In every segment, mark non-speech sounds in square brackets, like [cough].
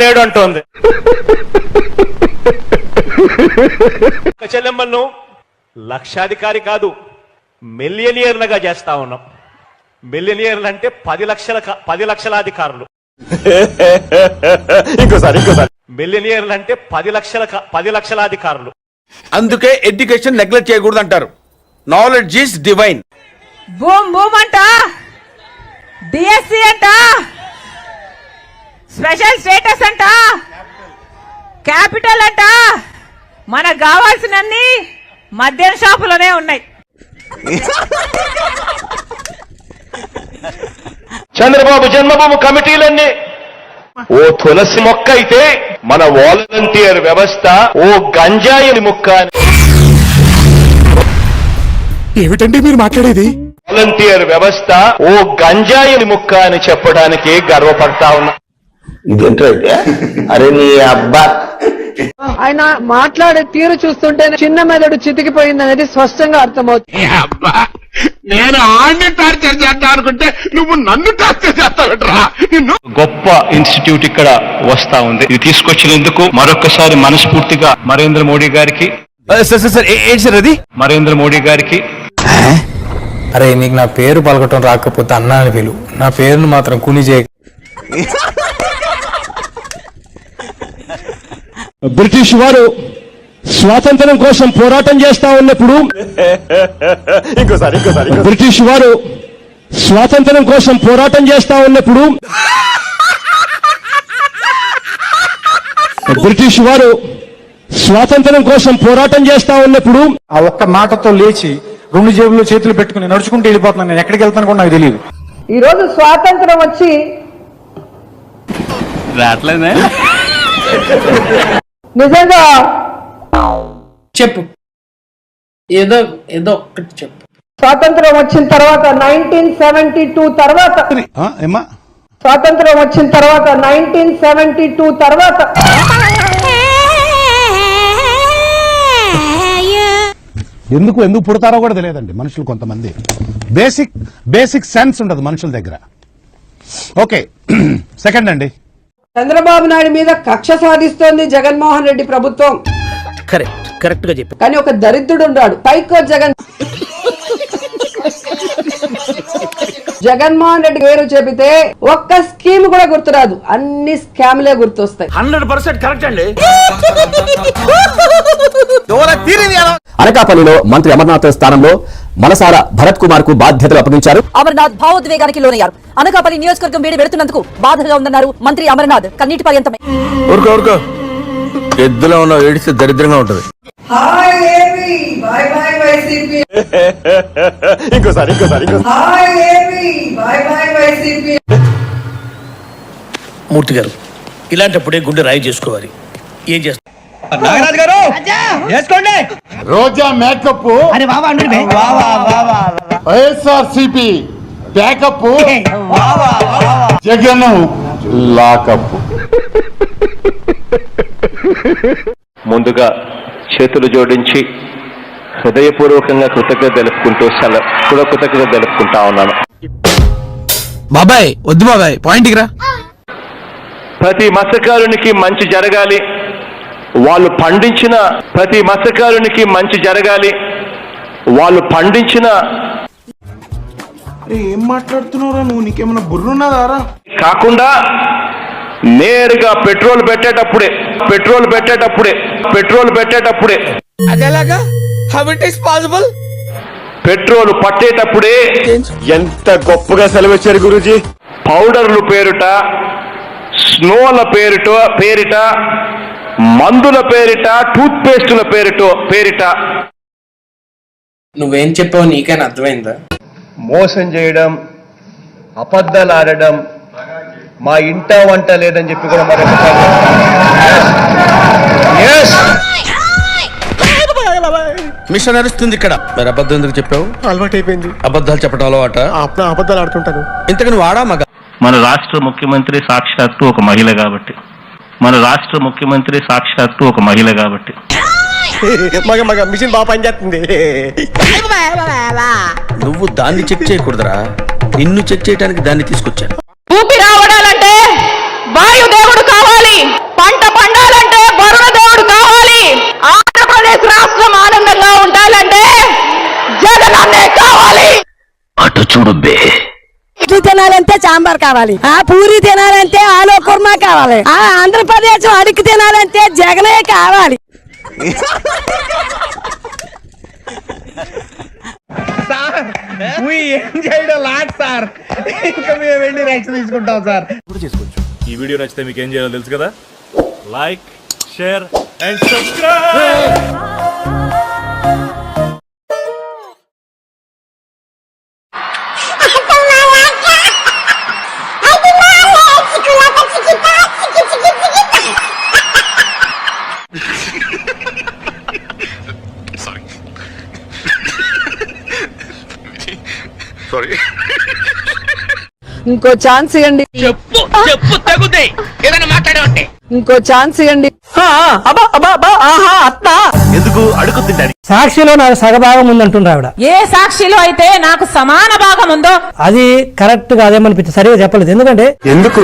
లేడు అంటోంది. చెల్లెమ్మలను లక్షాధికారి కాదు మిలియనియర్లుగా చేస్తా ఉన్నాం. మిలియనియర్లు అంటే పది లక్షల పది లక్షల అధికారులు ఇంకోసారి ఇంకోసారి. మిలియనియర్లు అంటే పది లక్షల పది లక్షల అధికారులు అందుకే ఎడ్యుకేషన్ నెగ్లెక్ట్ చేయకూడదు అంటారు knowledge is divine boom boom అంట. డిఎస్సి అంట. స్పెషల్ స్టేటస్ అంట? క్యాపిటల్ అంట? మనకు కావాల్సినన్ని మద్యం షాపులోనే ఉన్నాయి. చంద్రబాబు జన్మభూమి కమిటీలన్నీ. ఓ తులసి మొక్క అయితే మన వాలంటీర్ వ్యవస్థ ఓ గంజాయి మొక్క అని. ఏమిటండి మీరు మాట్లాడేది? వాలంటీర్ వ్యవస్థ ఓ గంజాయి ముక్క అని చెప్పడానికి గర్వపడతా ఉన్నా. ఇదేంటంటే అరే నీ అబ్బా. ఆయన మాట్లాడే తీరు చూస్తుంటే చిన్న మెదడు చితికిపోయింది అనేది స్పష్టంగా అర్థమవుతుంది. నేను ఆడిని టార్చర్ చేద్దాం అనుకుంటే నువ్వు నన్ను టార్చర్ చేస్తావుట్రా? నిన్ను గొప్ప ఇన్స్టిట్యూట్ ఇక్కడ వస్తా ఉంది. ఇది తీసుకొచ్చినందుకు మరొకసారి మనస్ఫూర్తిగా నరేంద్ర మోడీ గారికి సార్ సార్ సార్ ఏ- ఏంటి సార్ అది? నరేంద్ర మోడీ గారికి అరే నీకు నా పేరు పలకటం రాకపోతే అన్నా అని పిలు. నా పేరును మాత్రం కుని చేయ బ్రిటిష్ వారు స్వాతంత్రం కోసం పోరాటం చేస్తా ఉన్నప్పుడు [laughs] ఇంకోసారి ఇంకోసారి ఇంకోసారి. బ్రిటిష్ వారు స్వాతంత్రం కోసం పోరాటం చేస్తా ఉన్నప్పుడు [laughs] బ్రిటిష్ వారు స్వాతంత్రం కోసం పోరాటం చేస్తా ఉన్నప్పుడు ఆ ఒక్క మాటతో లేచి రెండు జేబుల్లో చేతులు పెట్టుకుని నడుచుకుంటూ వెళ్ళిపోతున్నాను. నేను ఎక్కడికి వెళ్తాను కూడా నాకు తెలియదు. ఈ రోజు స్వాతంత్రం వచ్చి [laughs] నిజంగా? చెప్పు. ఏదో ఏదో ఒక్కటి చెప్పు. స్వాతంత్రం వచ్చిన తర్వాత నైన్టీన్ సెవెంటీ టూ తర్వాత ఏమ్మా? స్వాతంత్రం వచ్చిన తర్వాత నైన్టీన్ సెవెంటీ టూ తర్వాత ఎందుకు ఎందుకు పుడతారో కూడా తెలియదండి మనుషులు కొంతమంది. బేసిక్ బేసిక్ సెన్స్ ఉండదు మనుషుల దగ్గర. ఓకే [clears throat] సెకండ్ అండి. చంద్రబాబు నాయుడు మీద కక్ష సాధిస్తోంది జగన్మోహన్ రెడ్డి ప్రభుత్వం. కరెక్ట్ కరెక్ట్గా చెప్పు కానీ ఒక దరిద్రుడు ఉన్నాడు. పైకో జగన్ జగన్మోహన్ రెడ్డి పేరు చెబితే ఒక్క స్కీమ్ కూడా గుర్తురాదు. అన్ని స్కామ్లే గుర్తొస్తాయి. హండ్రెడ్ పర్సెంట్ కరెక్ట్ అండి. అనకాపల్లిలో మంత్రి అమర్నాథ్ స్థానంలో మనసార భరత్ కుమార్కు బాధ్యతలు అప్పగించారు. అమర్నాథ్ భావోద్వేగానికి లోనయ్యారు. అనకాపల్లి నియోజకవర్గం వీడి వెళుతున్నందుకు బాధగా ఉందన్నారు మంత్రి అమర్నాథ్. కన్నీటి పర్యంతమే. ఎద్దులో ఉన్న ఏడిస్తే దరిద్రంగా ఉంటది. [laughs] ఇంకోసారి ఇంకోసారి ఇంకోసారి. మూర్తి గారు ఇలాంటప్పుడే గుండె రాయి చేసుకోవాలి. ఏం చేస్తారు Roja! Makeup. YSR CP backup. Jagan lockup. ముందుగా చేతులు జోడించి హృదయపూర్వకంగా కృతజ్ఞత తెలుపుకుంటూ సెల కూడా కృతజ్ఞత తెలుపుకుంటా ఉన్నాను. బాబాయ్ వద్దు బాబాయ్ పాయింట్కి రా. ప్రతి మత్స్యకారునికి మంచి జరగాలి. వాళ్ళు పండించిన ప్రతి మత్స్యకారునికి మంచి జరగాలి. వాళ్ళు పండించిన ఏం మాట్లాడుతున్నావురా నువ్వు? నీకేమైనా బుర్రున్నదారా కాకుండా నేరుగా పెట్రోల్ పెట్టేటప్పుడే పెట్రోల్ పెట్టేటప్పుడే పెట్రోల్ పెట్టేటప్పుడే. అదేలాగా? How it is possible petrol పట్టేటప్పుడే ఎంత గొప్పగా సెలవిచ్చారు గురూజీ? పౌడర్లు పేరుట స్నోల పేరుట పేరిట మందుల పేరిట టూత్ పేస్టుల పేరుట పేరిట. నువ్వేం చెప్పావు నీకైనా అర్థమైందా? మోసం చేయడం అబద్ధాలు ఆడడం మా ఇంట వంట లేదని చెప్పి కూడా మరి మిషన్ నడుస్తుంది ఇక్కడ. మరి అబద్ధం ఎందుకు చెప్పావు? అలవాటు అయిపోయింది. అబద్ధాలు చెప్పడం అలవాట? అబద్ధాలు ఆడుతుంటాను. ఇంతకు నువ్వు ఆడా మగ? మన రాష్ట్ర ముఖ్యమంత్రి సాక్షాత్తు ఒక మహిళ కాబట్టి. మన రాష్ట్ర ముఖ్యమంత్రి సాక్షాత్తు ఒక మహిళ కాబట్టి. [laughs] మగ మగ మిషన్ బాగా పనిచేస్తుంది. నువ్వు దాన్ని చెక్ చేయకూడదురా. నిన్ను చెక్ చేయడానికి దాన్ని తీసుకొచ్చాను ఊపి రావడాలంటే వాయుదేవుడు కావాలి. పంట పండాలంటే వరుణ కావాలి ఆంధ్రప్రదేశ్ రాష్ట్రం ఆనందంగా ఉండాలంటే జగనన్నే కావాలి. అటు చూడు బే. ఇడ్లీ తినాలంటే సాంబార్ కావాలి. ఆ పూరి తినాలంటే ఆలో కుర్మా కావాలి. ఆ ఆంధ్రప్రదేశ్ అడిగి తినాలంటే జగనే కావాలి. ఏం చేయడం లాట్ సార్. ఇంకా మేము వెళ్ళి రైట్స్ తీసుకుంటాం సార్. ఈ వీడియో నచ్చితే మీకు ఏం చేయాలో తెలుసు కదా? లైక్ షేర్ అండ్ సబ్స్క్రైబ్ ఇంకో ఛాన్స్ ఇవ్వండి. చెప్పు చెప్పు తగుదే ఏదైనా మాట్లాడే ఇంకో ఛాన్స్ ఇవ్వండి. ఎందుకు అడుగు తింటాడు? సాక్షిలో నాకు సగభాగం ఉందంటుండ్రు ఆవిడ. ఏ సాక్షిలో అయితే నాకు సమాన భాగం ఉందో? అది కరెక్ట్గా అదేమనిపించింది సరిగా చెప్పలేదు. ఎందుకంటే ఎందుకు?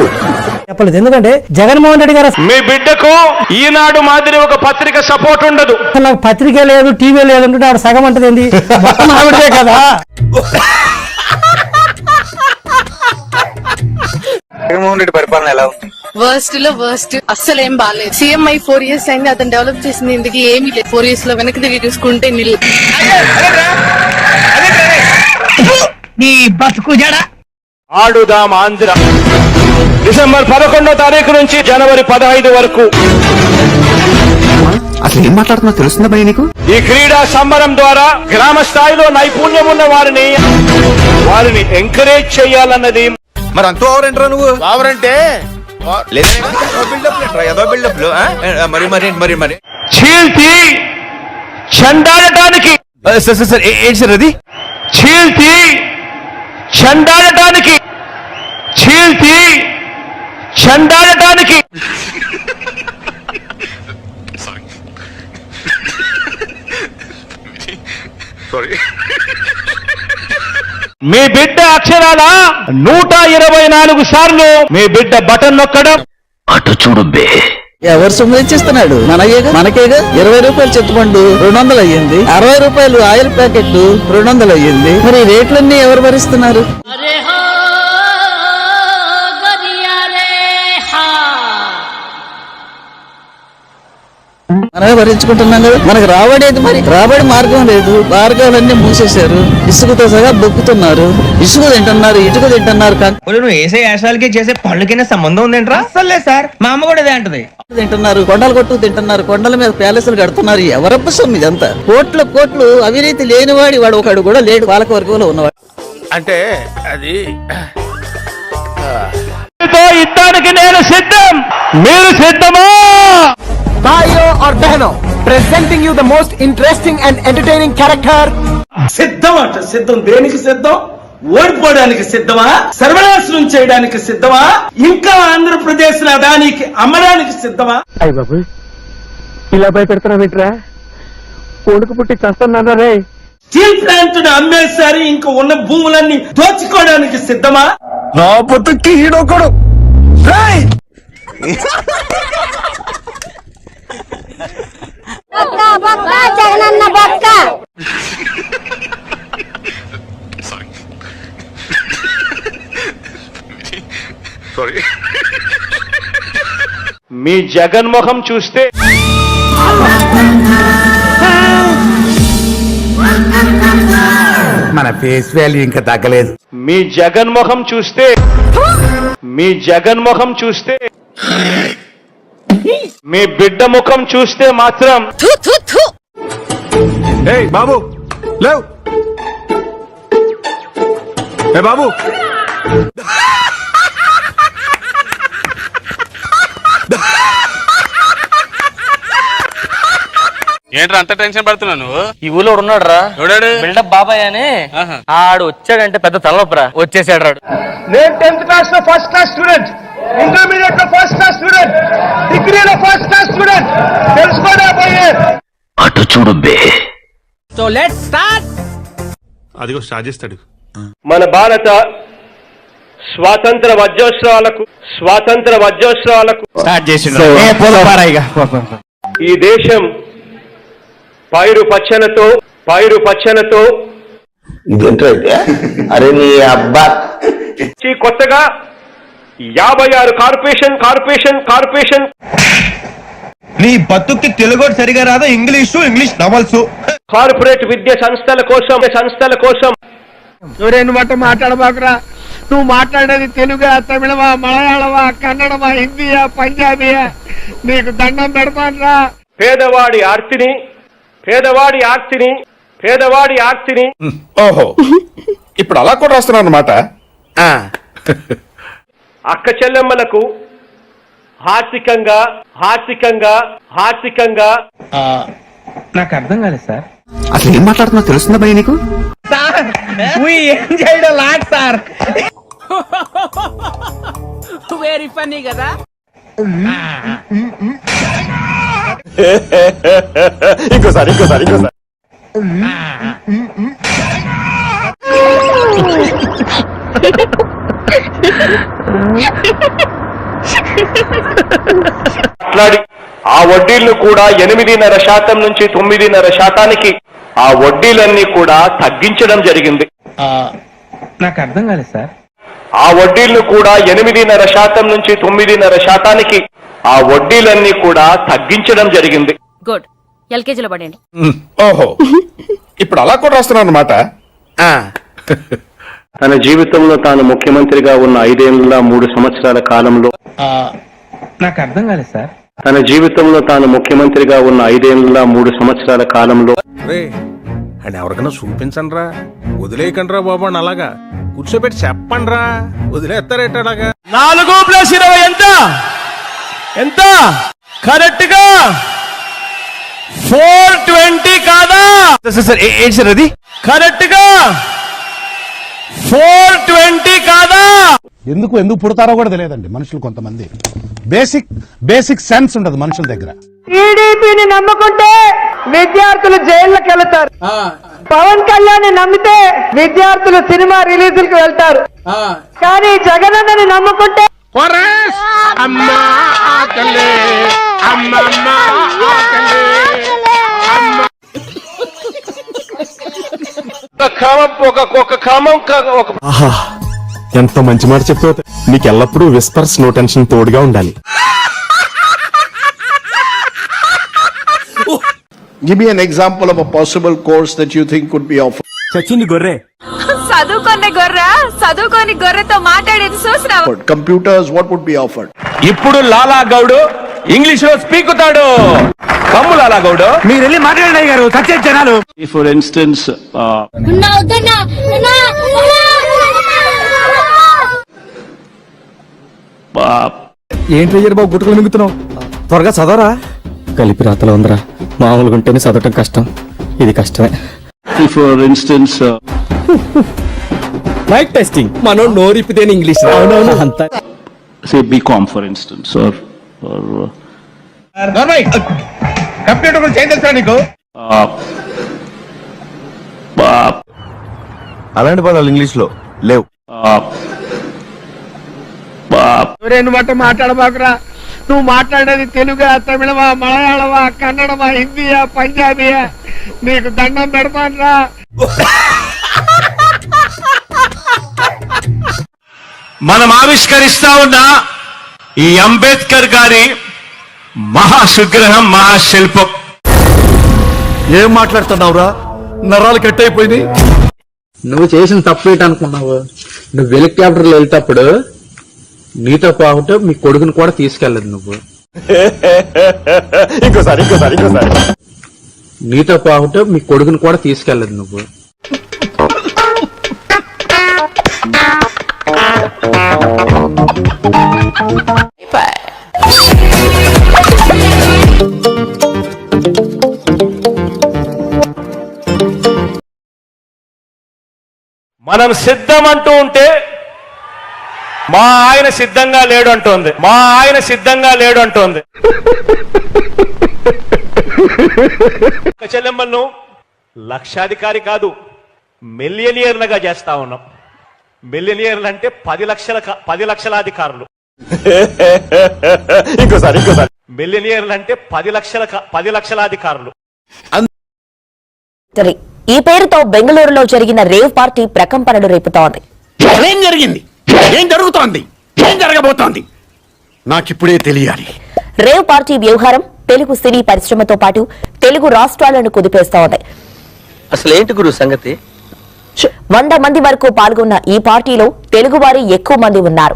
చెప్పలేదు. ఎందుకంటే జగన్మోహన్ రెడ్డి గారు మీ బిడ్డకు ఈనాడు మాదిరి ఒక పత్రిక సపోర్ట్ ఉండదు. అసలు నాకు పత్రిక లేదు టీవీ లేదు అంటుంటే ఆవిడ సగం అంటది ఏంది మొత్తం ఆవిడదే కదా. జగన్మోహన్ రెడ్డి పరిపాలన ఎలా ఉంది? వర్స్ట్లో వర్స్ట్ అస్సలు ఏం బాగాలేదు సీఎం అయి ఫోర్ ఇయర్స్ అయింది. అతను డెవలప్ చేసింది ఇందుకు ఏమీ లేదు. ఫోర్ ఇయర్స్లో వెనక్కి తిరిగి చూసుకుంటే నిల్ ఆడుదాం ఆంధ్ర. డిసెంబర్ పదకొండో తారీఖు నుంచి జనవరి పదహైదు వరకు. అసలు ఏం మాట్లాడుతున్నా తెలుస్తుందా భయ నీకు? ఈ క్రీడా సంబరం ద్వారా గ్రామ స్థాయిలో నైపుణ్యం ఉన్న వారిని వారిని ఎంకరేజ్ చేయాలన్నది మరి అంత ఓవర్ నువ్వు? ఓవర్ మరి మరి మరి మరి. చీల్తి చండాడటానికి సార్ సార్ సార్ ఏంటి సార్ అది? చీల్తి చండాడటానికి చీల్తి చండాడటానికి మీ బిడ్డ అక్షరాల? నూట ఇరవై నాలుగు సార్లు మీ బిడ్డ బటన్ నొక్కడం. అటు చూడు బే ఎవరు సొమ్ము తెచ్చిస్తున్నాడు? మనకేగా? మనకేగా? ఇరవై రూపాయలు చెత్తపండు రెండు వందలు అయ్యింది. అరవై రూపాయలు ఆయిల్ ప్యాకెట్ రెండు వందలు అయ్యింది. మరి ఈ రేట్లన్నీ ఎవరు భరిస్తున్నారు? మనమే భరించుకుంటున్నాం కదా? మనకు రాబడేది మరి? రాబడి మార్గం లేదు. మార్గాలన్నీ మూసేశారు. ఇసుకతో సగా బొక్కుతున్నారు. ఇసుక తింటున్నారు ఇటుక తింటున్నారు కానీ నువ్వు వేసే యాశాలకి చేసే పళ్ళకైనా సంబంధం ఉందేంట్రా? అసలే సార్. మా అమ్మ కూడా అదే అంటది. తింటున్నారు కొండలు కొట్టు తింటున్నారు కొండల మీద ప్యాలెస్లు కడుతున్నారు. ఎవరప్ప సొమ్ము ఇదంతా? కోట్ల కోట్లు అవినీతి లేనివాడి వాడు ఒకడు కూడా లేడు. పాలక వర్గంలో ఉన్నవాడు. అంటే అది యుద్ధానికి నేను సిద్ధం. మీరు సిద్ధమా? Presenting you the most interesting and entertaining character సిద్ధం అంట సిద్ధం దేనికి సిద్ధం? ఓడిపోవడానికి సిద్ధమా? సర్వనాశనం చేయడానికి సిద్ధమా? ఇంకా ఆంధ్రప్రదేశ్ అదానికి అమ్మడానికి సిద్ధమా? అయ్య బాబు ఇలా భయపెడుతున్నా బిడ్రా కొడుకు పుట్టి చస్తున్నా రే? స్టీల్ ప్లాంట్ అమ్మేశారు ఇంకా ఉన్న భూములన్నీ దోచుకోవడానికి సిద్ధమా? నా పొత్తుకి ఈడొకడు. జగనన్న బొక్క. మీ జగన్ముఖం చూస్తే మన ఫేస్ వాల్యూ ఇంకా తగ్గలేదు. మీ జగన్ముఖం చూస్తే మీ జగన్ముఖం చూస్తే మీ బిడ్డ ముఖం చూస్తే మాత్రం ఏయ్ బాబు లేవు. ఏ బాబు. ఏంట్రా అంత టెన్షన్ పడుతున్నావు నువ్వు? ఈ ఊళ్ళో ఉన్నాడు రా ఎవడాడు? బిల్డప్ బాబాయ్ అని. ఆడు వచ్చాడంటే పెద్ద తలనొప్పరా. వచ్చేసాడు రాడు నేను టెన్త్ క్లాస్లో ఫస్ట్ క్లాస్ స్టూడెంట్. ఇంటర్మీడియట్లో ఫస్ట్ క్లాస్ స్టూడెంట్. డిగ్రీలో ఫస్ట్ క్లాస్ స్టూడెంట్. తెలుసుకోడా పోయే అటు చూడు బే. సో లెట్ స్టార్ట్ అదిగో స్టార్ట్ చేస్తాడు మన భారత స్వాతంత్ర వజ్రోత్సవాలకు స్వాతంత్ర వజ్రోత్సవాలకు. ఈ దేశం పైరు పచ్చనతో పైరు పచ్చనతో. అరే నీ అబ్బా. ఈ కొత్తగా యాభై ఆరు కార్పొరేషన్ కార్పొరేషన్ కార్పొరేషన్. నీ బతుక్కి తెలుగు సరిగా రాదా? English English novels. కార్పొరేట్ విద్యా సంస్థల కోసం సంస్థల కోసం. నువ్వు మాట మాట్లాడబాకురా. నువ్వు మాట్లాడేది తెలుగా తమిళమా మలయాళమా కన్నడమా హిందీయా పంజాబీయా? నీకు దండం పెడతానురా. పేదవాడి ఆర్తిని పేదవాడి ఆర్తిని పేదవాడి ఆర్తిని ఓహో. ఇప్పుడు అలా కూడా రాస్తున్నాను అనమాట అక్క చెల్లెమ్మలకు ఆర్థికంగా ఆర్థికంగా ఆర్థికంగా నాకు అర్థం కాలేదు సార్. అసలు ఏం మాట్లాడుతున్నా తెలుస్తుందా భయ నీకు? సార్ వెరీ ఫన్నీ కదా. [laughs] ఇంకోసారి ఇంకోసారి ఇంకోసారి. మాట్లాడి ఆ వడ్డీలను కూడా ఎనిమిదిన్నర శాతం నుంచి తొమ్మిదిన్నర శాతానికి ఆ వడ్డీలన్నీ కూడా తగ్గించడం జరిగింది. నాకు అర్థం కాలేదు సార్. ఆ వడ్డీలను కూడా ఎనిమిదిన్నర శాతం నుంచి తొమ్మిదిన్నర శాతానికి ఆ వడ్డీలన్నీ కూడా తగ్గించడం జరిగింది. గుడ్. ఎల్కేజీలో పడండి ఓహో. ఇప్పుడు అలా కూడా రాస్తున్నాను అనమాట తన జీవితంలో తాను ముఖ్యమంత్రిగా ఉన్న ఐదేళ్ళ మూడు సంవత్సరాల కాలంలో నాకు అర్థం కాలేదు సార్. తన జీవితంలో తాను ముఖ్యమంత్రిగా ఉన్న ఐదేళ్ళ మూడు సంవత్సరాల కాలంలో ఎవరికైనా చూపించండి రా వదిలేయకండి రా బాబు అని అలాగా. కూర్చోబెట్టి చెప్పండి రా వదిలేస్తారేట అలాగా? నాలుగు ప్లస్ ఇరవై ఎంత? ఎంత? కరెక్ట్గా ఫోర్ ట్వంటీ కాదా? సార్ ఏంటి సార్ అది? కరెక్ట్గా ఫోర్ ట్వంటీ కాదా? ఎందుకు ఎందుకు పుడతారో కూడా తెలియదండి మనుషులు కొంతమంది. బేసిక్ బేసిక్ సెన్స్ ఉండదు మనుషుల దగ్గర. టీడీపీని నమ్ముకుంటే విద్యార్థులు జైల్లోకి వెళ్తారు. పవన్ కళ్యాణ్ నమ్మితే విద్యార్థులు సినిమా రిలీజులకు వెళ్తారు. కానీ జగనన్నని నమ్ముకుంటే ఒక క్రమం ఒక ఒక క్రమం ఒక ఎంత మంచి మాట చెప్పావు నీకు ఎల్లప్పుడూ విస్పర్స్ నో టెన్షన్ తోడుగా ఉండాలి Give me an example of a possible course that you think could be offered. చచ్చింది గొర్రె చదువుకున్న గొర్రె చదువుకొని గొర్రెతో మాట్లాడేది చూసినావా? Computers, what would be offered? ఇప్పుడు లాలా గౌడు ఇంగ్లీష్లో స్పీకుతాడు. కమ్ము లాలా గౌడు. మీరు వెళ్ళి మాట్లాడండి గారు సత్య జనాలు. For instance, uh, uh, ఏంటి అయ్యారు బాబు గుట్టుకులు మింగుతున్నావు? త్వరగా చదవరా? కలిపి రాతలో ఉందిరా మామూలుగా ఉంటేనే చదవటం కష్టం. ఇది కష్టమే. Instance, uh, మైక్ టెస్టింగ్ మనోడు నోరిపితేనే ఇంగ్లీష్ అవునవును. అంతా. Say BCom for instance, or or uh, computer గురించి ఏం తెలుసా నీకు? అలాంటి పదాలు ఇంగ్లీష్లో లేవు రెండు మాట మాట్లాడబాకురా. నువ్వు మాట్లాడేది తెలుగా తమిళమా మలయాళమా కన్నడమా హిందీయా పంజాబీయా? నీకు దండం పెడతానురా. మనం ఆవిష్కరిస్తా ఉన్న ఈ అంబేద్కర్ గారి మహాసుగ్రహం మహాశిల్పం. ఏం మాట్లాడుతున్నావురా? నరాలు కట్ అయిపోయింది నువ్వు చేసిన తప్పు ఏంటనుకున్నావు నువ్వు హెలికాప్టర్లో వెళ్తేప్పుడు నీతో పాటు మీ కొడుకుని కూడా తీసుకెళ్ళదు నువ్వు. ఇంకోసారి ఇంకోసారి ఇంకోసారి. నీతో పాటు మీ కొడుకుని కూడా తీసుకెళ్ళదు నువ్వు. మనం సిద్ధం అంటూ ఉంటే మా ఆయన సిద్ధంగా లేడు అంటోంది. మా ఆయన సిద్ధంగా లేడు అంటోంది. చెల్లెమ్మలను లక్షాధికారి కాదు మిలియనియర్లుగా చేస్తా ఉన్నాం. మిలియనియర్లు అంటే పది లక్షల పది లక్షలాధికారులు. [laughs] ఇంకోసారి ఇంకోసారి. మిలియనియర్లు అంటే పది లక్షల పది లక్షలాధికారులు. సరే ఈ పేరుతో బెంగళూరులో జరిగిన రేవ్ పార్టీ ప్రకంపనలు రేపుతోంది. ఏం జరిగింది? ఏం జరుగుతోంది? ఏం జరగబోతోంది? నాకిప్పుడే తెలియాలి. రేవ్ పార్టీ వ్యవహారం తెలుగు సినీ పరిశ్రమతో పాటు తెలుగు రాష్ట్రాలను కుదిపేస్తోంది. అసలు ఏంటి గురు సంగతి? వంద మంది వరకు పాల్గొన్న ఈ పార్టీలో తెలుగువారి ఎక్కువ మంది ఉన్నారు.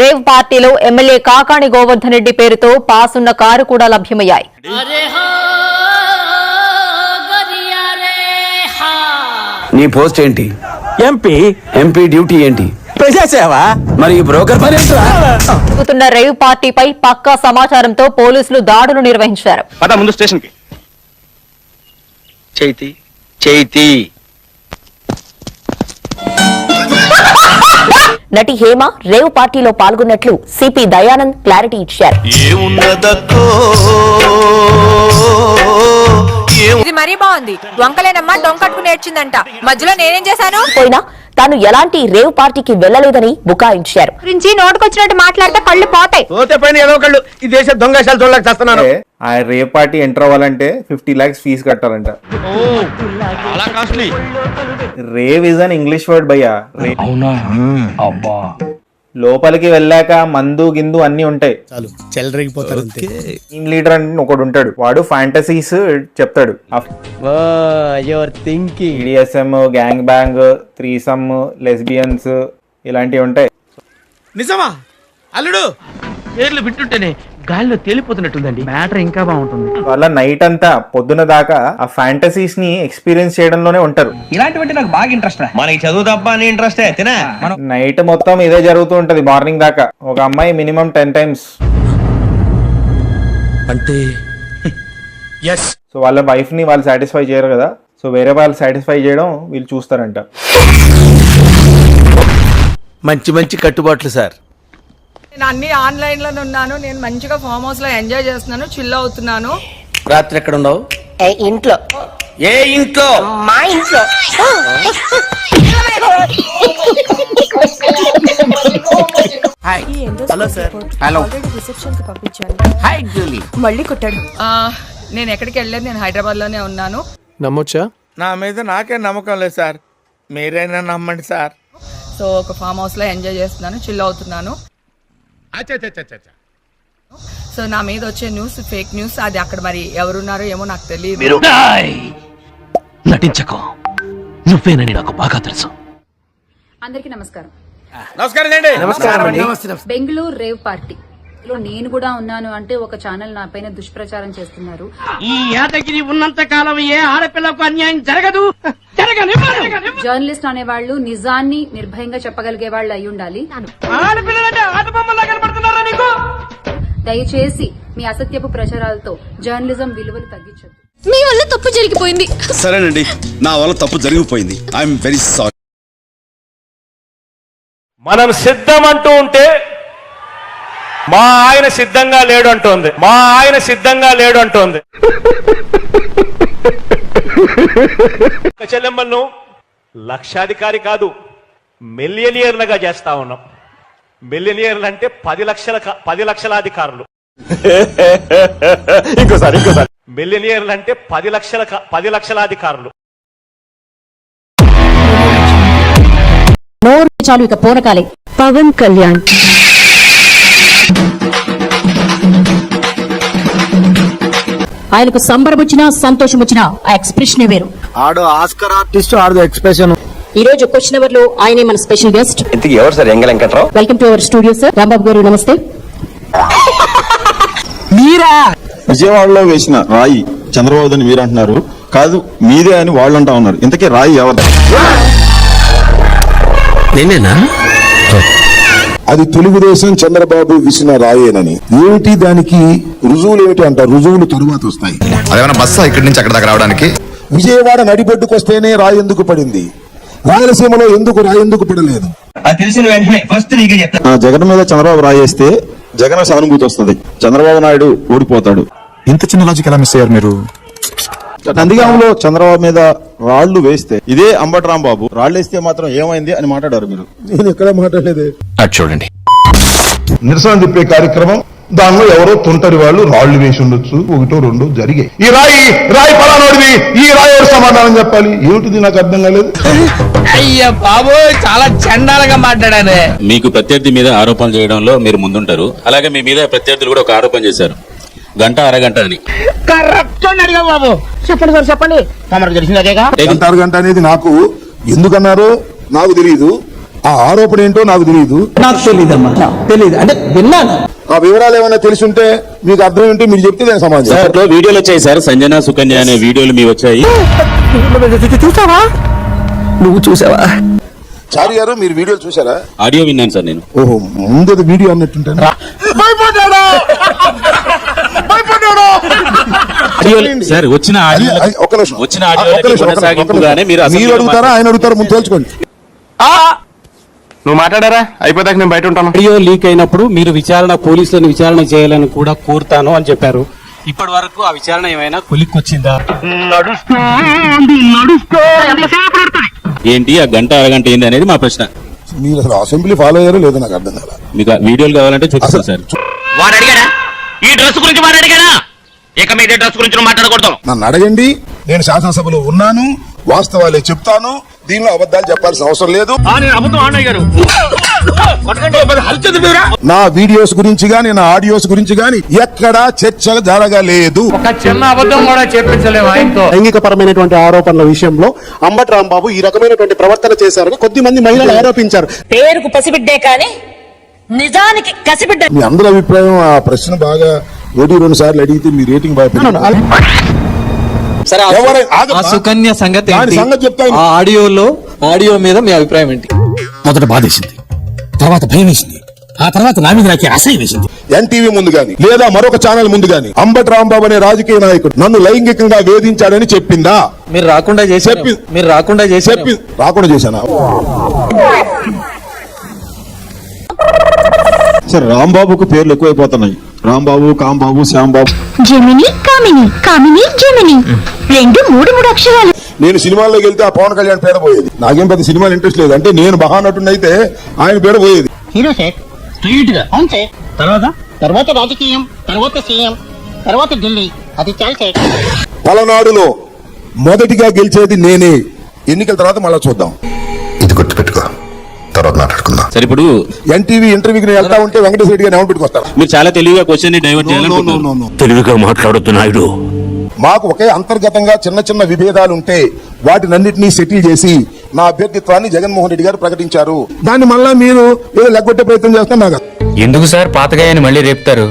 రేవ్ పార్టీలో ఎమ్మెల్యే కాకాణి గోవర్ధన్ రెడ్డి పేరుతో పాస్ ఉన్న కారు కూడా లభ్యమయ్యాయి. నీ పోస్ట్ ఏంటి? ఎంపీ. ఎంపీ డ్యూటీ ఏంటి? ప్రజాసేవ. మరి ఈ బ్రోకర్ పని ఏంట్రా? జరుగుతున్న రేవ్ పార్టీపై పక్కా సమాచారంతో పోలీసులు దాడులు నిర్వహించారు. పద ముందు స్టేషన్కి చైతి చైతి. నటి హేమ రేవ్ పార్టీలో పాల్గొన్నట్లు సిపి దయానంద్ క్లారిటీ ఇచ్చారు. ఇది మరీ బాగుంది. వంకలేనమ్మా డొంకట్టుకుని నేర్చిందంట మధ్యలో నేనేం చేశాను? పోయినా తాను ఎలాంటి రేవ్ పార్టీకి వెళ్ళలేదని బుకాయించారు. గురించి నోటుకొచ్చినట్టు మాట్లాడితే కళ్ళు పోతాయి. పోతే పైన ఏదో ఒకళ్ళు ఈ దేశ దొంగశాలు చూడలేక చేస్తున్నాను. ఆ రేప్ పార్టీ ఎంటర్ అవ్వాలంటే ఫిఫ్టీ లాక్స్ ఫీజు కట్టాలంట. చాలా costly. Rave is an English word భయ్యా. లోపలికి వెళ్ళాక మందు గిందు అన్ని ఉంటాయి. టీమ్ లీడర్ అని ఒకడు ఉంటాడు. వాడు ఫ్యాంటసీస్ చెప్తాడు. Your thinking. BDSM gang bang threesome lesbians ఇలాంటివి ఉంటాయి. నిజమా? అల్లుడు! పేర్లు వింటుంటేనే గాలిలో తేలిపోతున్నట్టుందండి. మ్యాటర్ ఇంకా బాగుంటుంది. వాళ్ళ నైట్ అంతా పొద్దున దాకా ఆ ఫ్యాంటసీస్ని ఎక్స్పీరియన్స్ చేయడంలోనే ఉంటారు. ఇలాంటివంటే నాకు బాగా ఇంట్రెస్ట్ మనకి చదువు తప్ప అని ఇంట్రెస్ట్ తినా? నైట్ మొత్తం ఇదే జరుగుతూ ఉంటది మార్నింగ్ దాకా. ఒక అమ్మాయి మినిమం టెన్ టైమ్స్ అంటే [laughs] ఎస్ సో వాళ్ళ వైఫ్ని వాళ్ళు సాటిస్ఫై చేయరు కదా. సో వేరే వాళ్ళు సాటిస్ఫై చేయడం వీళ్ళు చూస్తారంట. మంచి మంచి కట్టుబాట్లు సార్ నేను అన్ని ఆన్లైన్లోనే ఉన్నాను. నేను మంచిగా ఫామ్ హౌస్లో ఎంజాయ్ చేస్తున్నాను చిల్ అవుతున్నాను. రాత్రి ఎక్కడ ఉండవు? ఇంట్లో. ఏ ఇంట్లో? మా ఇంట్లో. Hello sir hello hi Julie మళ్ళీ కొట్టాడు. నేను ఎక్కడికి వెళ్ళలేదు నేను హైదరాబాద్లోనే ఉన్నాను. నమ్మొచ్చా? నా మీద నాకే నమ్మకం లేదు సార్. మీరైనా నమ్మండి సార్. సో ఒక ఫామ్ హౌస్లో ఎంజాయ్ చేస్తున్నాను చిల్ అవుతున్నాను. సో నా మీద వచ్చే న్యూస్ ఫేక్ న్యూస్ అది అక్కడ మరి ఎవరున్నారో ఏమో నాకు తెలియదు నటించకో. నువ్వేనని నాకు బాగా తెలుసు. అందరికీ నమస్కారం. నమస్కారం. Bengaluru rave party. లో నేను కూడా ఉన్నాను అంటే ఒక ఛానల్ నా పైన దుష్ప్రచారం చేస్తున్నారు. ఈ యాదగిరి ఉన్నంత కాలం ఏ ఆడపిల్లకు అన్యాయం జరగదు? జర్నలిస్ట్ అనేవాళ్ళు నిజాన్ని నిర్భయంగా చెప్పగలిగే వాళ్ళు అయి ఉండాలి. దయచేసి మీ అసత్యపు ప్రచారాలతో జర్నలిజం విలువలు తగ్గించదు మీ వల్ల తప్పు జరిగిపోయింది. సరేనండి నా వల్ల తప్పు జరిగిపోయింది. ఐఎమ్ వెరీ సారీ మనం సిద్ధం అంటూ ఉంటే మా ఆయన సిద్ధంగా లేడు అంటోంది. మా ఆయన సిద్ధంగా లేడు అంటోంది. [laughs] చెల్లెమ్మలను లక్షాధికారి కాదు మిలియనియర్లుగా చేస్తా ఉన్నాం. మిలియనియర్లు అంటే పది లక్షల పది లక్షలాధికారులు. [laughs] ఇంకోసారి ఇంకోసారి. మిలియనియర్లు అంటే పది లక్షల పది లక్షలాధికారులు. నోరు చాలు ఇక పూనకాలే. పవన్ కళ్యాణ్. ఆయనకు సంబరం వచ్చినా సంతోషం వచ్చినా ఆ ఎక్స్ప్రెషన్ వేరు. ఆడు ఆస్కర్ ఆర్టిస్ట్ ఆడు ఎక్స్ప్రెషన్ ఈ రోజు క్వశ్చన్ అవర్లో ఆయనే మన స్పెషల్ గెస్ట్ ఇంతకి ఎవరు sir Enga Venkatrao? Welcome to our studio sir Rambabu garu నమస్తే. విజయవాడలో వేసిన రాయి చంద్రబాబు అని మీరు అంటున్నారు కాదు మీదే అని వాళ్ళు అంటా ఉన్నారు. ఇంతకీ రాయి ఎవరు నేనేనా? అది తెలుగుదేశం చంద్రబాబు విసిన రాయేనని. ఏమిటి దానికి రుజువులు ఏమిటి అంటారు? రుజువులు తరువాత వస్తాయి. అదేమన్నా బస్సా ఇక్కడి నుంచి అక్కడ దాకా రావడానికి? విజయవాడ నడిబొడ్డుకొస్తేనే రాయి ఎందుకు పడింది? రాయలసీమలో ఎందుకు రాయి ఎందుకు పడలేదు? అది తెలిసిన వెంటనే ఫస్ట్ నీకే చెప్తా. ఆ జగన్ మీద చంద్రబాబు రాయేస్తే జగన్ సానుభూతి వస్తుంది. చంద్రబాబు నాయుడు ఓడిపోతాడు. ఇంత చిన్న లాజిక్ ఎలా మిస్ అయ్యారు మీరు? నందిగాంలో చంద్రబాబు మీద రాళ్ళు వేస్తే ఇదే అంబట్రామ్ బాబు రాళ్ళు వేస్తే మాత్రం ఏమైంది అని మాట్లాడారు మీరు. నేను ఎక్కడ మాట్లాడలేదే. అటు చూడండి. నిరసన తిప్పే కార్యక్రమం దానిలో ఎవరో తుంటరి వాళ్ళు రాళ్ళు వేసి ఉండొచ్చు ఒకటో రెండో జరిగాయి. ఈ రాయి రాయి పలానోడిది ఈ రాయి ఎవరు సమాధానం చెప్పాలి? ఏమిటిది నాకు అర్థం కాలేదు. అయ్య బాబు చాలా చండాలంగా మాట్లాడానే మీకు ప్రత్యర్థి మీద ఆరోపణలు చేయడంలో మీరు ముందుంటారు. అలాగే మీ మీద ప్రత్యర్థులు కూడా ఒక ఆరోపణ చేశారు. గంట అరగంట అని. కరెక్ట్ అడిగా బాబు. చెప్పండి సార్ చెప్పండి. తమకు తెలిసింది అదేగా? గంట గంట అనేది నాకు ఎందుకన్నారో నాకు తెలియదు ఆ ఆరోపణ ఏంటో నాకు తెలియదు నాకు తెలియదమ్మా తెలియదు అంటే విన్నాను. ఆ వివరాలు ఏమైనా తెలుసుంటే మీకు అర్థం ఏంటో మీరు చెప్తే నేను సమాధానం సార్ చెప్తాను. వీడియోలు వచ్చాయి సార్. సంజన సుకన్య అనే వీడియోలు మీ వచ్చాయి. చూసావా? నువ్వు చూసావా? చారి గారు మీరు వీడియోలు చూసారా ఆడియో విన్నాను సార్ నేను. ఓహో ముందు వీడియో అన్నట్టుంటాను. సార్ వచ్చిన ఆడియో నిమిషం. వచ్చిన. మీరు అడుగుతారా ఆయన అడుగుతారా ముందు నువ్వు మాట్లాడారా? అయిపోతాక నేను బయట ఉంటాను. ఆడియో లీక్ అయినప్పుడు మీరు విచారణ పోలీసులను విచారణ చేయాలని కూడా కోరుతాను అని చెప్పారు. ఇప్పటి వరకు ఆ విచారణ ఏమైనా కొలిక్కొచ్చిందా? ఏంటి ఆ గంట అరగంట ఏంది అనేది మా ప్రశ్న. మీరు అసలు అసెంబ్లీ ఫాలో అయ్యారో లేదో నాకు అర్థం కాల. మీకు వీడియోలు కావాలంటే చూపిస్తాను సార్. వాడు అడిగాడా? ఈ డ్రెస్ గురించి వాడు అడిగాడా? ఇక మీద డ్రెస్ గురించి మాట్లాడకూడదు. నన్ను అడగండి. నేను శాసనసభలో ఉన్నాను వాస్తవాలే చెప్తాను దీనిలో అబద్ధాలు చెప్పాల్సిన అవసరం లేదు. నేను అబద్ధం ఆడినాయి గారు. నా వీడియోస్ గురించి గాని నా ఆడియోస్ గురించి గాని ఎక్కడా చర్చ జరగలేదు. ఒక చిన్న అబద్ధం కూడా చెప్పించలేము ఆయనతో. లైంగికపరమైనటువంటి ఆరోపణల విషయంలో అంబట్ రాంబాబు ఈ రకమైనటువంటి ప్రవర్తన చేశారని కొద్ది మంది మహిళలు ఆరోపించారు. పేరుకు పసిబిడ్డే కానీ నిజానికి కసిబిడ్డ మీ అందరి అభిప్రాయం ఆ ప్రశ్న బాగా ఒకటి రెండు సార్లు అడిగితే మీ రేటింగ్ బాగా సుకన్య సంగతి. ఆ ఆడియోలో ఆడియో మీద మీ అభిప్రాయం ఏంటి? మొదట బాధేసింది. తర్వాత భయం వేసింది ఆ తర్వాత నా మీద నాకు అసహ్యం వేసింది. ఎన్టీవీ ముందు గాని లేదా మరొక ఛానల్ ముందు గాని అంబటి రాంబాబు అనే రాజకీయ నాయకుడు నన్ను లైంగికంగా వేధించాడని చెప్పిందా? మీరు రాకుండా చేసి మీరు రాకుండా చేసి రాకుండా చేశానా? సార్ రాంబాబుకు పేర్లు ఎక్కువైపోతున్నాయి. రాంబాబు కాంబాబు శ్యాంబాబు. జమిని కామిని కామిని జమిని. రెండు మూడు మూడు అక్షరాలు. నేను సినిమాల్లోకి వెళ్తే ఆ పవన్ కళ్యాణ్ పేడ పోయేది. నాకేం పెద్ద సినిమాలు ఇంట్రెస్ట్ లేదు. అంటే నేను మహానటుడిని అయితే ఆయన పేడ పోయేది. హీరో సార్ స్ట్రీట్గా అవును సార్ తర్వాత? తర్వాత రాజకీయం తర్వాత సీఎం తర్వాత ఢిల్లీ. అది చాలు సార్ పలనాడులో మొదటిగా గెలిచేది నేనే. ఎన్నికల తర్వాత మళ్ళా చూద్దాం. ఇది గుర్తుపెట్టుకో. తర్వాత మాట్లాడుకుందాం. సార్ ఇప్పుడు ఎన్టీవీ ఇంటర్వ్యూకి నేను వెళ్తా ఉంటే వెంకటేశ్వర రెడ్డి గారు పెట్టుకొస్తారా మీరు చాలా తెలివిగా క్వశ్చన్ని డైవర్ట్ చేయాలనుకుంటున్నారు తెలివిగా మాట్లాడొద్దు నాయుడు. మాకు ఒకే అంతర్గతంగా చిన్న చిన్న విభేదాలు ఉంటే వాటినన్నింటినీ సెటిల్ చేసి నా అభ్యర్థిత్వాన్ని జగన్మోహన్ రెడ్డి గారు ప్రకటించారు. దాన్ని మళ్ళా మీరు ఏదో లెగ్గొట్టే ప్రయత్నం చేస్తాం నాకు ఎందుకు సార్? పాతగాయని మళ్ళీ రేపుతారు.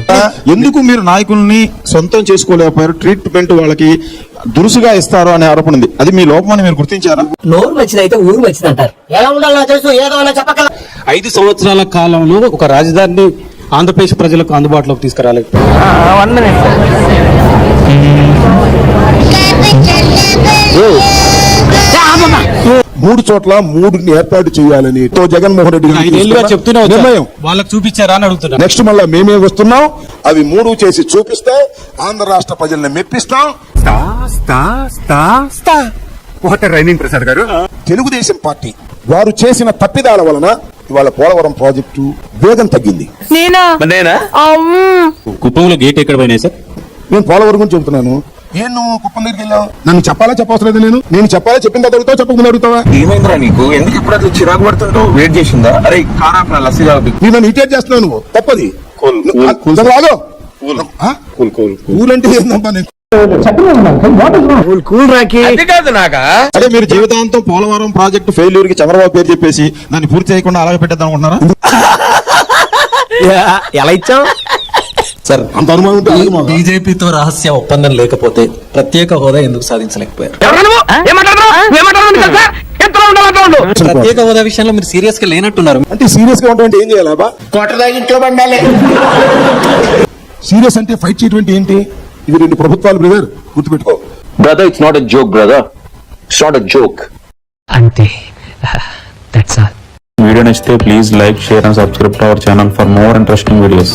ఎందుకు మీరు నాయకుల్ని సొంతం చేసుకోలేకపోయారు? ట్రీట్మెంట్ వాళ్ళకి దురుసుగా ఇస్తారు అనే ఆరోపణ ఉంది. అది మీ లోపం అని మీరు గుర్తించారా? నోరు మంచిదైతే ఊరు మంచిది అంటారు ఎలా ఉండాలో తెలుసు ఏదో అలా చెప్పగల. ఐదు సంవత్సరాల కాలంలో ఒక రాజధానిని ఆంధ్రప్రదేశ్ ప్రజలకు అందుబాటులోకి తీసుకురాలేదు మూడు చోట్ల మూడుని ఏర్పాటు చేయాలని తో జగన్మోహన్ రెడ్డి. నిర్ణయం. వాళ్ళకి చూపించారా అని అడుగుతున్నా. నెక్స్ట్ మళ్ళా మేమే వస్తున్నాం. అవి మూడు చేసి చూపిస్తాం ఆంధ్ర రాష్ట్ర ప్రజల్ని మెప్పిస్తాం. రైనింగ్ ప్రసాద్ గారు. తెలుగుదేశం పార్టీ వారు చేసిన తప్పిదాల వలన ఇవాళ పోలవరం ప్రాజెక్టు వేగం తగ్గింది. నేనా? నేనా? కుప్పంలో గేట్ ఎక్కడ పోయినాయి సార్? నేను పోలవరం గురించి చెబుతున్నాను ఏం నువ్వు కుప్పం దగ్గరికి వెళ్ళావు? నన్ను చెప్పాలా చెప్పవసరం లేదు నేను? నేను చెప్పాలా చెప్పిన తర్వాత అడుగుతావు చెప్పకుండా అడుగుతావా? ఏమైందిరా నీకు? ఎందుకు ఇప్పుడు అట్లా చిరాకు పడుతుంటావు? వెయిట్ చేసిందా? అరే కారా లస్సీ తాగు. నేను నన్ను ఇటేట్ చేస్తున్నావు నువ్వు. తప్పది. నువ్వు రాదు కూల్. అంటే ఏందమ్మా నేను కాదు అదే మీరు జీవితాంతం పోలవరం ప్రాజెక్టు ఫెయిల్యూర్కి చంద్రబాబు పేరు చెప్పేసి దాన్ని పూర్తి చేయకుండా అలాగే పెట్టేద్దాం అనుకుంటున్నారా? ఎలా ఇచ్చాం సార్ అంత అనుమానం ఉంటే ఆగు మాకు. బీజేపీతో రహస్య ఒప్పందం లేకపోతే ప్రత్యేక హోదా ఎందుకు సాధించలేకపోయారు? ప్రత్యేక హోదా విషయంలో మీరు సీరియస్గా లేనట్టున్నారు. అంటే సీరియస్గా ఉంటామంటే ఏం చేయాలి బా సీరియస్ అంటే ఫైట్ చేయటువంటి ఏంటి? ఇవి రెండు ప్రభుత్వాలు బ్రదర్ గుర్తుపెట్టుకో. Brother it's not a joke brother it's not a joke అంతే దట్స్ ఆల్ వీడియో నచ్చితే please like share and subscribe to our channel for more interesting videos